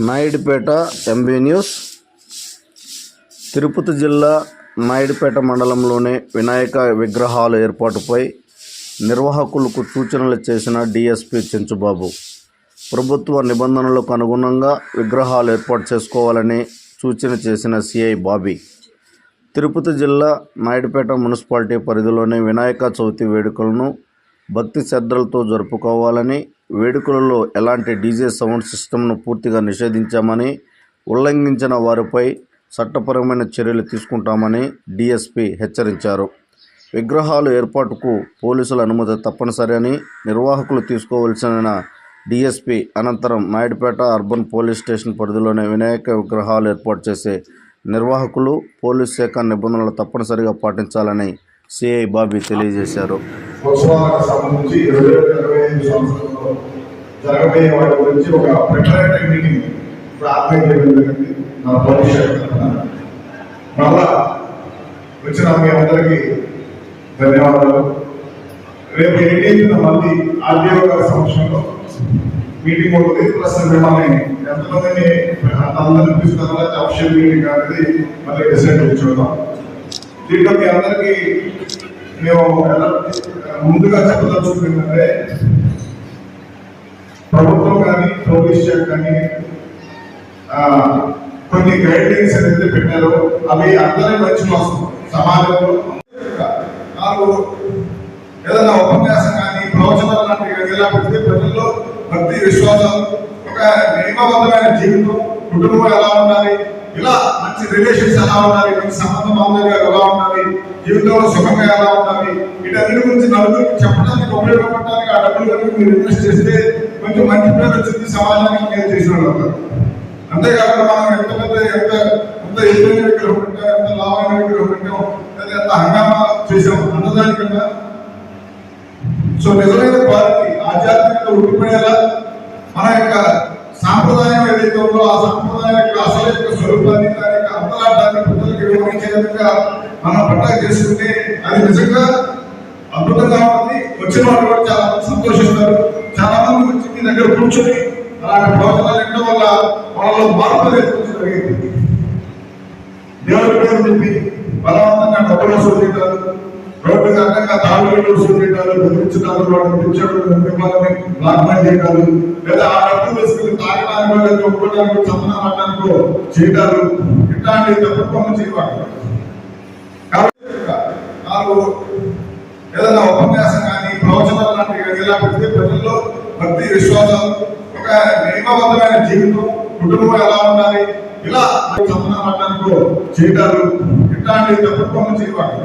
Naidupeta MB news. Tirupati జిల్లా నాయుడుపేట మండలంలోని వినాయక విగ్రహాల ఏర్పాటుపై నిర్వాహకులకు సూచనలు చేసిన డిఎస్పి చెంచుబాబు ప్రభుత్వ నిబంధనలకు అనుగుణంగా విగ్రహాలు ఏర్పాటు చేసుకోవాలని సూచన చేసిన సిఐ బాబీ. తిరుపతి జిల్లా నాయుడుపేట మున్సిపాలిటీ పరిధిలోని వినాయక చవితి వేడుకలను భక్తి శ్రద్ధలతో జరుపుకోవాలని వేడుకలలో ఎలాంటి డీజే సౌండ్ సిస్టమ్ను పూర్తిగా నిషేధించామని ఉల్లంఘించిన వారిపై చట్టపరమైన చర్యలు తీసుకుంటామని డీఎస్పీ హెచ్చరించారు. విగ్రహాలు ఏర్పాటుకు పోలీసుల అనుమతి తప్పనిసరి అని నిర్వాహకులు తీసుకోవాల్సిన డీఎస్పీ అనంతరం నాయుడుపేట అర్బన్ పోలీస్ స్టేషన్ పరిధిలోని వినాయక విగ్రహాలు ఏర్పాటు చేసే నిర్వాహకులు పోలీస్ శాఖ నిబంధనలు తప్పనిసరిగా పాటించాలని సిఐ బాబీ తెలియజేశారు. ఐదు సంవత్సరంలో జరగబోయే వాటి గురించి ఒక ప్రిపరేటరీ మీటింగ్ ఇప్పుడు ఆర్గనైజ్ చేయడం జరిగింది. మన పోలీస్ మళ్ళా వచ్చిన మీ అందరికీ ధన్యవాదాలు. రేపు ఎయిటీన్త్ మళ్ళీ ఆర్డీఓ గారి సమక్షంలో మీటింగ్ ఉంటుంది. ప్లస్ మిమ్మల్ని ఎంతమందిని అందరిని పిలుస్తారో అఫిషియల్ మీటింగ్ అనేది మళ్ళీ డిసైడ్ చూద్దాం. దీంట్లో మీ అందరికీ మేము ఎలా ముందుగా చెప్పదలుచుకుంది ప్రభుత్వం కానీ పోలీస్ శాఖ కానీ కొన్ని గైడ్లైన్స్ ఏదైతే పెట్టారో అవి అందరం మంచి కోసం సమాజంలో నాలుగు ఏదైనా ఉపన్యాసం కానీ ప్రవచనాలు లాంటివి కానీ ఇలా పెడితే ప్రజల్లో భక్తి విశ్వాసాలు ఒక నియమబద్ధమైన జీవితం కుటుంబం ఎలా ఉండాలి? ఇలా మంచి రిలేషన్స్ ఎలా ఉండాలి? మంచి సంబంధ బాంధవ్యాలు ఎలా ఉండాలి? జీవితంలో సుఖంగా ఎలా ఉండాలి? వీటన్నిటి గురించి నలుగురికి చెప్పడానికి ఉపయోగపడటానికి ఆ డబ్బులు కనుక మీరు ఇన్వెస్ట్ చేస్తే కొంచెం మంచి పేరు వచ్చింది సమాజానికి నేను చేసిన వాళ్ళు అంతేకాకుండా మనం ఎంత పెద్ద ఎంత ఎంత ఎదురైన విగ్రహం పెట్టాం ఎంత లాభమైన విగ్రహం పెట్టాం లేదా ఎంత హంగామా చేసాం అన్నదానికన్నా. సో నిజమైన క్వాలిటీ ఆధ్యాత్మికత ఉండిపోయేలా మన యొక్క సాంప్రదాయం ఆ సాంప్రదాయం యొక్క యొక్క స్వరూపాన్ని దాని యొక్క అంతరార్థాన్ని ప్రజలకు వివరించే విధంగా మనం పండగ చేస్తుంటే అది నిజంగా అద్భుతంగా ఉంది. వచ్చిన వాళ్ళు కూడా చాలా మంది సంతోషిస్తారు. చాలా మంది వచ్చి మీ దగ్గర కూర్చొని అలాంటి భోజనాలు వినడం వల్ల వాళ్ళలో మార్పు అనేది జరిగింది. దేవుడి పేరు చెప్పి బలవంతంగా డబ్బులు వసూలు చేయడాలు రోడ్డు అడ్డంగా తాగుడు వసూలు చేయడాలు బెదిరించడాలు వాడిని పిచ్చడు మిమ్మల్ని బ్లాక్మెయిల్ చేయడాలు లేదా ఆ డబ్బులు వేసుకుని తాగడానికి ఒప్పుకోవడానికి చందనం చేయడాలు ఇట్లాంటి తప్పు పనులు చేయవాలి కాబట్టి నాలుగు ఏదైనా ఉపన్యాసం కానీ ప్రవచనాలు లాంటివి కానీ ఇలా పెడితే ప్రజల్లో భక్తి విశ్వాసం ఒక నియమబద్ధమైన జీవితం కుటుంబం ఎలా ఉండాలి ఇలా చందనం ఆడడానికో చేయడాలు ఇట్లాంటి తప్పు పనులు చేయవాలి